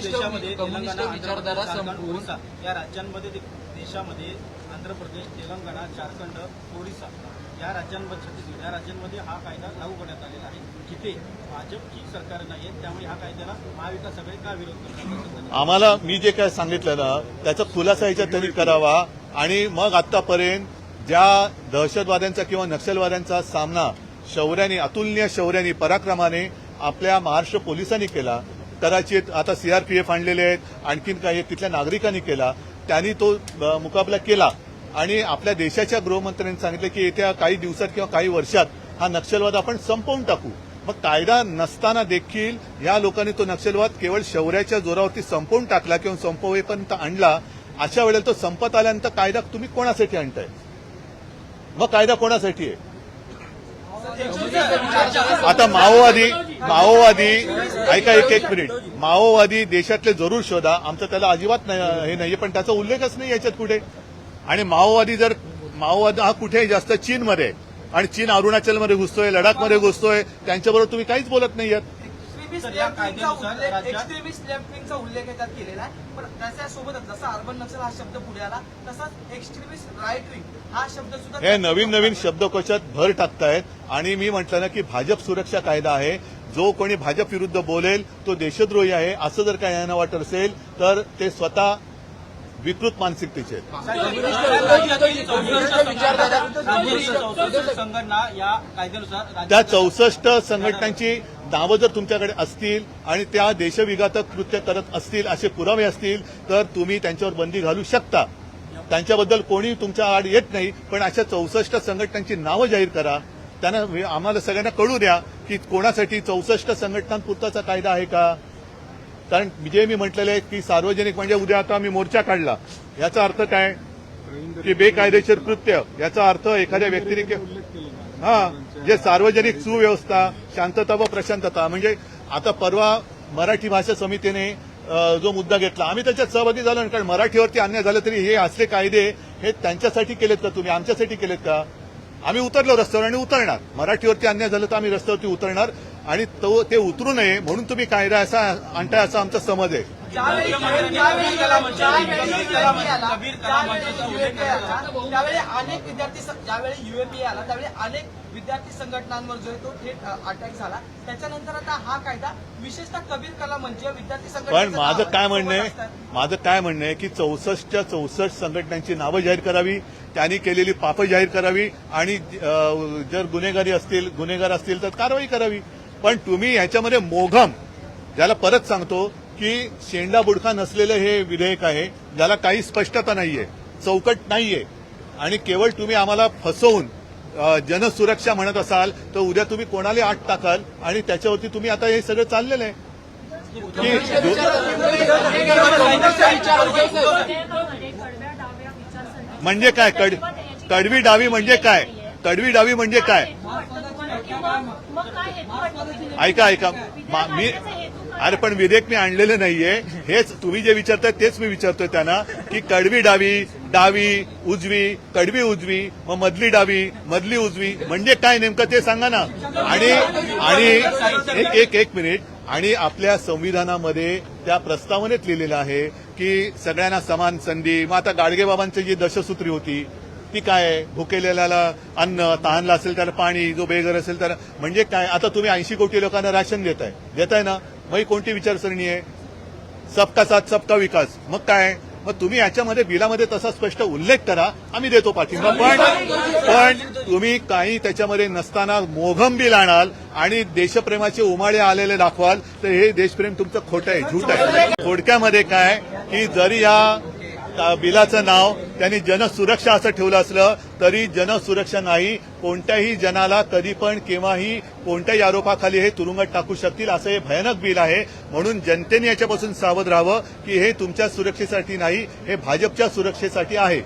Communist देशामध्ये communist Telangana, विचारधारा आंध्र प्रदेश, ओरिसा या राज्यांमध्ये देशामध्ये आंध्र प्रदेश तेलंगणा झारखंड ओरिसा या राज्यांमध्ये छत्तीसगड या राज्यांमध्ये हा कायदा लागू करण्यात आलेला आहे. जिथे भाजपची सरकार नाही आहे त्यामुळे हा कायद्याला महाविकास आघाडी का विरोध करतात आम्हाला मी जे काय सांगितलं ना त्याचा खुलासा याच्यात त्यांनी करावा आणि मग आतापर्यंत ज्या दहशतवाद्यांचा किंवा नक्षलवाद्यांचा सामना शौर्याने अतुलनीय शौर्याने पराक्रमाने आपल्या महाराष्ट्र पोलिसांनी केला कदाचित आता सीआरपीएफ आणलेले आहेत आणखीन काही तिथल्या नागरिकांनी केला त्यांनी तो मुकाबला केला. आणि आपल्या देशाच्या गृहमंत्र्यांनी सांगितलं की येत्या काही दिवसात किंवा काही वर्षात हा नक्षलवाद आपण संपवून टाकू. मग कायदा नसताना देखील या लोकांनी तो नक्षलवाद केवळ शौर्याच्या जोरावरती संपवून टाकला किंवा संपवेपर्यंत आणला अशा वेळेला तो संपत आल्यानंतर कायदा तुम्ही कोणासाठी आणताय? मग कायदा कोणासाठी आहे? आता माओवादी माओवादी ऐका एक एक मिनिट. माओवादी देशातले जरूर शोधा. आमचं त्याला अजिबात नाही- हे नाहीये पण त्याचा उल्लेखच नाही याच्यात कुठे. आणि माओवादी जर माओवादी हा कुठेही जास्त चीनमध्ये आहे. आणि चीन अरुणाचलमध्ये घुसतोय लडाखमध्ये घुसतोय त्यांच्याबरोबर तुम्ही काहीच बोलत नाहीयेत एक्स्ट्रीमिस्ट तर या लेफ्ट विंगचा कायद्यानुसार उल्लेख राज्यात- एक्स्ट्रीमिस्ट लेफ्ट विंगचा उल्लेख याच्यात केलेला आहे. पण त्याच्यासोबतच जसा अर्बन नक्षल हा शब्द पुढे आला तसाच एक्स्ट्रीमिस्ट राईट विंग हा शब्द सुद्धा हे नवीन नवीन शब्दकोशात भर टाकतायत. आणि मी म्हटलं ना की भाजप सुरक्षा कायदा आहे. जो कोणी भाजप विरुद्ध बोलेल तो देशद्रोही आहे असं जर काय यांना वाटत असेल तर ते स्वतः विकृत मानसिकतेचे त्या चौसष्ट संघटनांची नावं जर तुमच्याकडे असतील आणि त्या देशविघातक कृत्य करत असतील असे पुरावे असतील तर तुम्ही त्यांच्यावर बंदी घालू शकता त्यांच्याबद्दल कोणी तुमच्या आड येत नाही पण अशा चौसष्ट संघटनांची नावं जाहीर करा त्यांना आम्हाला सगळ्यांना कळू द्या की कोणासाठी चौसष्ट संघटनांपुरताचा कायदा आहे का? कारण जे मी म्हटलेलं आहे की सार्वजनिक म्हणजे उद्या आता आम्ही मोर्चा काढला. याचा अर्थ काय? की बेकायदेशीर कृत्य. याचा अर्थ एखाद्या व्यक्तीने हा जे सार्वजनिक सुव्यवस्था शांतता व प्रशांतता. म्हणजे आता परवा मराठी भाषा समितीने जो मुद्दा घेतला. आम्ही त्याच्यात सहभागी झालो कारण मराठीवरती अन्याय झालं तरी हे असले कायदे हे त्यांच्यासाठी केलेत का तुम्ही? आमच्यासाठी केलेत का? आम्ही उतरलो रस्त्यावर आणि उतरणार. मराठीवरती अन्याय झालं तर आम्ही रस्त्यावरती उतरणार आणि तो ते उतरू नये म्हणून तुम्ही कायदा असा आणताय असा आमचा समज आहे. त्यावेळी अनेक विद्यार्थी ज्यावेळी युएपी आला त्यावेळी अनेक विद्यार्थी संघटनांवर जो आहे तो थेट अटॅक झाला त्याच्यानंतर आता हा कायदा विशेषतः कबीर कला म्हणजे विद्यार्थी पण माझं काय म्हणणं आहे? माझं काय म्हणणं आहे की चौसष्टच्या चौसष्ट संघटनांची नावं जाहीर करावी त्यांनी केलेली पापं जाहीर करावी आणि जर गुन्हेगारी असतील गुन्हेगार असतील तर कारवाई करावी. पण तुम्ही ह्याच्यामध्ये मोघम ज्याला परत सांगतो की शेंडा बुडखा नसलेलं हे विधेयक आहे ज्याला काही स्पष्टता नाहीये चौकट नाहीये. आणि केवळ तुम्ही आम्हाला फसवून जनसुरक्षा म्हणत असाल तर उद्या तुम्ही कोणाला आठ टाकाल आणि त्याच्यावरती तुम्ही आता हे सगळं चाललेलं आहे. म्हणजे काय? कड कडवी डावी म्हणजे काय? कडवी डावी म्हणजे काय? ऐका ऐका. मी अरे पण विधेयक मी आणलेलं नाहीये. हेच तुम्ही जे विचारताय तेच मी विचारतोय त्यांना की कडवी डावी डावी उजवी कडवी उजवी मग मधली डावी मधली उजवी म्हणजे काय नेमकं ते सांगा ना. आणि आणि एक एक एक मिनिट. आणि आपल्या संविधानामध्ये त्या प्रस्तावनेत लिहिलेलं आहे की सगळ्यांना समान संधी मग आता गाडगेबाबांची जी दशसूत्री होती ती काय भुकेलेल्याला अन्न तहानला असेल त्याला पाणी जो बेघर असेल त्याला म्हणजे काय? आता तुम्ही ऐंशी कोटी लोकांना राशन देताय. देताय ना? मग कोणती विचारसरणी आहे? सबका साथ सबका विकास. मग काय? मग तुम्ही याच्यामध्ये बिलामध्ये तसा स्पष्ट उल्लेख करा आम्ही देतो पाठिंबा. पण पण तुम्ही काही त्याच्यामध्ये नसताना मोघम बिल आणाल आणि देशप्रेमाचे उमाळे आलेले दाखवाल तर हे देशप्रेम तुमचं खोटं आहे झूट आहे. थोडक्यामध्ये काय की जरी या बिलाचं नाव त्यांनी जनसुरक्षा असं ठेवलं असलं तरी जनसुरक्षा नाही. कोणत्याही जनाला कधी पण केव्हाही कोणत्याही आरोपाखाली हे तुरुंगात टाकू शकतील असं हे भयानक बिल आहे. म्हणून जनतेने याच्यापासून सावध राहावं की हे तुमच्या सुरक्षेसाठी नाही हे भाजपच्या सुरक्षेसाठी आहे.